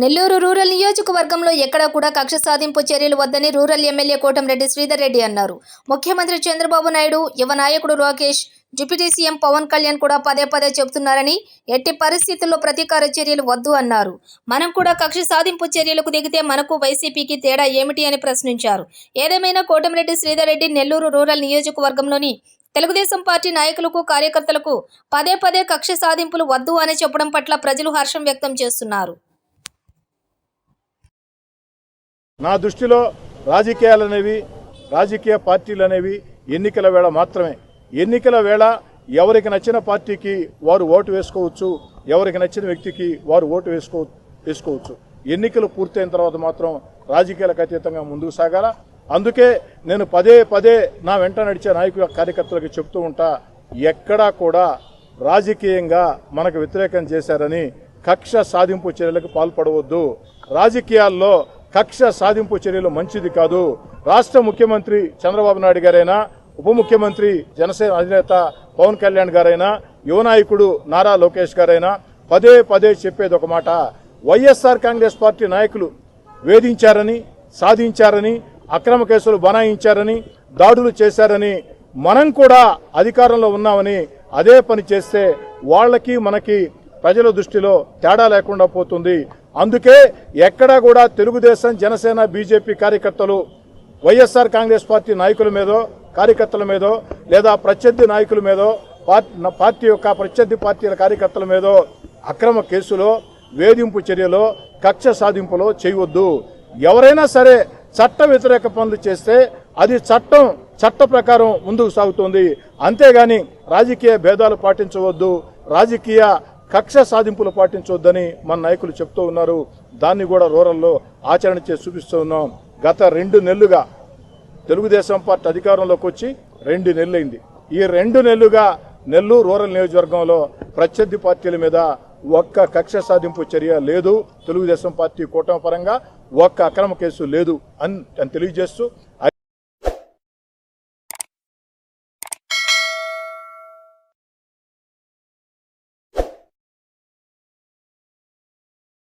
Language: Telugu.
నెల్లూరు రూరల్ నియోజకవర్గంలో ఎక్కడా కూడా కక్ష సాధింపు చర్యలు వద్దని రూరల్ ఎమ్మెల్యే కోటంరెడ్డి శ్రీధర్ రెడ్డి అన్నారు. ముఖ్యమంత్రి చంద్రబాబు నాయుడు యువ నాయకుడు లోకేష్ డిప్యూటీ సీఎం పవన్ కళ్యాణ్ కూడా పదే పదే చెబుతున్నారని ఎట్టి పరిస్థితుల్లో ప్రతీకార చర్యలు వద్దు అన్నారు. మనం కూడా కక్ష సాధింపు చర్యలకు దిగితే మనకు వైసీపీకి తేడా ఏమిటి అని ప్రశ్నించారు. ఏదేమైనా కోటంరెడ్డి శ్రీధర్ రెడ్డి నెల్లూరు రూరల్ నియోజకవర్గంలోని తెలుగుదేశం పార్టీ నాయకులకు కార్యకర్తలకు పదే పదే కక్ష సాధింపులు వద్దు అని చెప్పడం పట్ల ప్రజలు హర్షం వ్యక్తం చేస్తున్నారు. నా దృష్టిలో రాజకీయాలు అనేవి రాజకీయ పార్టీలు అనేవి ఎన్నికల వేళ మాత్రమే. ఎన్నికల వేళ ఎవరికి నచ్చిన పార్టీకి వారు ఓటు వేసుకోవచ్చు ఎవరికి నచ్చిన వ్యక్తికి వారు ఓటు వేసుకో వేసుకోవచ్చు. ఎన్నికలు పూర్తయిన తర్వాత మాత్రం రాజకీయాలకు అతీతంగా ముందుకు సాగాల? అందుకే నేను పదే పదే నా వెంట నడిచే నాయకుల కార్యకర్తలకు చెప్తూ ఉంటా ఎక్కడా కూడా రాజకీయంగా మనకు వ్యతిరేకం చేశారని కక్ష సాధింపు చర్యలకు పాల్పడవద్దు. రాజకీయాల్లో కక్ష సాధింపు చర్యలు మంచిది కాదు. రాష్ట్ర ముఖ్యమంత్రి చంద్రబాబు నాయుడు గారైనా ఉప ముఖ్యమంత్రి జనసేన అధినేత పవన్ కళ్యాణ్ గారైనా యువనాయకుడు నారా లోకేష్ గారైనా పదే పదే చెప్పేది ఒక మాట. వైఎస్ఆర్ కాంగ్రెస్ పార్టీ నాయకులు వేధించారని సాధించారని అక్రమ కేసులు బనాయించారని దాడులు చేశారని మనం కూడా అధికారంలో ఉన్నామని అదే పని చేస్తే వాళ్ళకి మనకి ప్రజల దృష్టిలో తేడా లేకుండా పోతుంది. అందుకే ఎక్కడా కూడా తెలుగుదేశం జనసేన బీజేపీ కార్యకర్తలు వైఎస్ఆర్ కాంగ్రెస్ పార్టీ నాయకుల మీదో కార్యకర్తల మీదో లేదా ప్రత్యర్థి నాయకుల మీదో పార్టీ పార్టీ యొక్క ప్రత్యర్థి పార్టీల కార్యకర్తల మీదో అక్రమ కేసులో వేధింపు చర్యలో కక్ష సాధింపులో చేయవద్దు. ఎవరైనా సరే చట్ట వ్యతిరేక పనులు చేస్తే అది చట్టం చట్ట ప్రకారం ముందుకు సాగుతుంది. అంతేగాని రాజకీయ భేదాలు పాటించవద్దు. రాజకీయ కక్ష సాధింపులు పాటించవద్దని మన నాయకులు చెప్తూ ఉన్నారు. దాన్ని కూడా రూరల్లో ఆచరణ చేసి చూపిస్తూ ఉన్నాం. గత రెండు నెలలుగా తెలుగుదేశం పార్టీ అధికారంలోకి వచ్చి రెండు నెలలైంది. ఈ రెండు నెలలుగా నెల్లూరు రూరల్ నియోజకవర్గంలో ప్రత్యర్థి పార్టీల మీద ఒక్క కక్ష సాధింపు చర్య లేదు. తెలుగుదేశం పార్టీ కూటమి పరంగా ఒక్క అక్రమ కేసు లేదు అని తెలియజేస్తూ